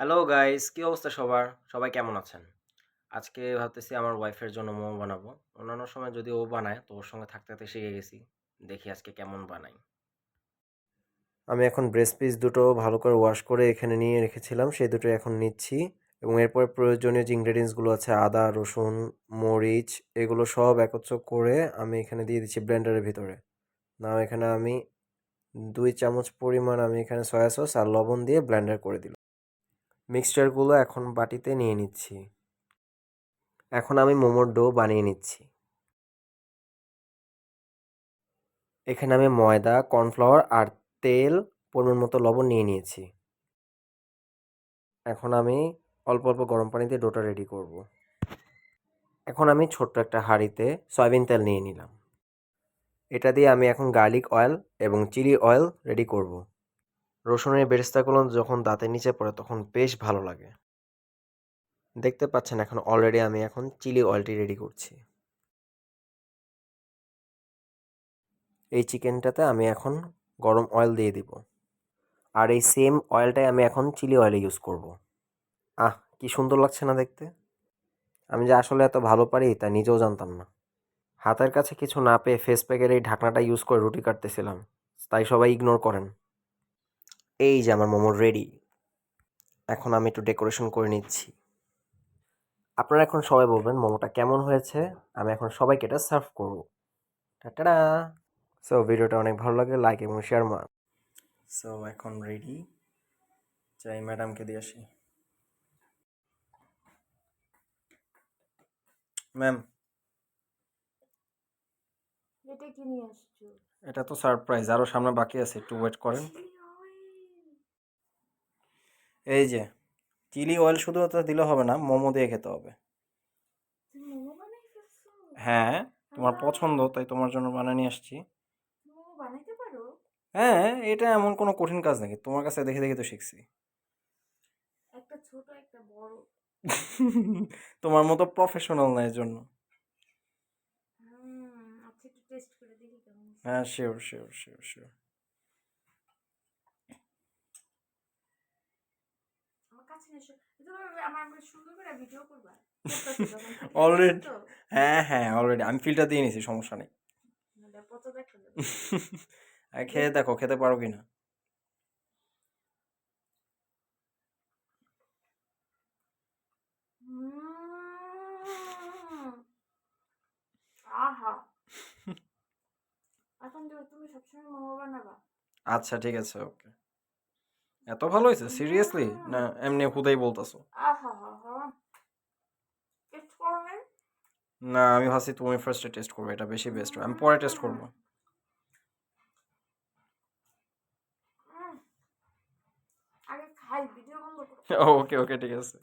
Hello guys কি অবস্থা সবার? সবাই কেমন আছেন? আজকে ভাবতেছি আমার ওয়াইফের জন্য মোমো বানাবো। অন্যান্য সময় যদি ও বানায়, তো ওর সঙ্গে থাকতে থাকতে শিখে গেছি। দেখি আজকে কেমন বানাই। আমি এখন ব্রেস্ট পিস দুটো ভালো করে ওয়াশ করে এখানে নিয়ে রেখেছিলাম। সেই দুটো এখন নিচ্ছি এবং এরপর প্রয়োজনীয় যে ইনগ্রেডিয়েন্টসগুলো আছে, আদা, রসুন, মরিচ, এগুলো সব একত্র করে আমি এখানে দিয়ে দিচ্ছি ব্লেন্ডারের ভিতরে। না এখানে আমি দুই চামচ পরিমাণ আমি এখানে সয়া সস আর লবণ দিয়ে ব্লেন্ডার করে দিলাম। মিক্সচারগুলো এখন বাটিতে নিয়ে নিচ্ছি। এখন আমি মোমোর ডো বানিয়ে নিচ্ছি। এখানে আমি ময়দা, কর্নফ্লাওয়ার আর তেল, পরিমাণ মতো লবণ নিয়ে নিয়েছি। এখন আমি অল্প অল্প গরম পানি দিয়ে ডোটা রেডি করব। এখন আমি ছোট্ট একটা হাঁড়িতে সয়াবিন তেল নিয়ে নিলাম। এটা দিয়ে আমি এখন গার্লিক অয়েল এবং চিলি অয়েল রেডি করব। রসুনের বেরেস্তাগুলো যখন দাঁতের নিচে পড়ে তখন বেশ ভালো লাগে। দেখতে পাচ্ছেন এখন অলরেডি আমি এখন চিলি অয়েলটি রেডি করছি। এই চিকেনটাতে আমি এখন গরম অয়েল দিয়ে দিব। আর এই সেম অয়েলটাই আমি এখন চিলি অয়েলে ইউজ করব। আহ, কি সুন্দর লাগছে না দেখতে? আমি যে আসলে এত ভালো পারি তা নিজেও জানতাম না। হাতের কাছে কিছু না পেয়ে ফেস প্যাকের এই ঢাকনাটা ইউজ করে রুটি কাটতেছিলাম। তাই সবাই ইগনোর করেন। এই যে আমার মোমো রেডি এখন আমি একটু ডেকোরেশন করে নিচ্ছি। আপনারা এখন সবাই বলবেন মোমোটা কেমন হয়েছে? আমি এখন সবাইকে এটা সার্ভ করব। টাটা সো ভিডিওটা অনেক ভালো লাগে লাইক এবং শেয়ার মা সো এখন রেডি চাই ম্যাডামকে দিয়ে আসি। ম্যাম এটা কি নিয়ে আসছো? এটা তো সারপ্রাইজ আরও সামনে বাকি আছে একটু ওয়েট করেন। এই যে চিলি অয়েল শুধু তো দিলে হবে না মোমো দিয়ে খেতে হবে। হ্যাঁ তোমার পছন্দ তাই তোমার জন্য বানিয়ে নিয়ে আসছি। হ্যাঁ এটা এমন কোনো কঠিন কাজ নাকি? তোমার কাছে দেখে দেখে তো শিখছি। একটা ছোট একটা বড়। তোমার মতো প্রফেশনাল না এর জন্য আচ্ছা। হ্যাঁ শিওর শিওর শিওর শিওর আমার সুন্দর করে ভিডিও করবা তো? হ্যাঁ হ্যাঁ অলরেডি আমি ফিলটা দিয়ে নিছি সমস্যা নেই। আর খেয়ে দেখো খেতে পারো কি না আচ্ছা ঠিক আছে ওকে। এত ভালো হয়েছে? সিরিয়াসলি না এমনি হুদাই বলতেছো? না আমি ভাবছি তুমি ফার্স্টে টেস্ট করবে এটা বেশি বেস্ট আমি পরে টেস্ট করব। ওকে ওকে ঠিক আছে।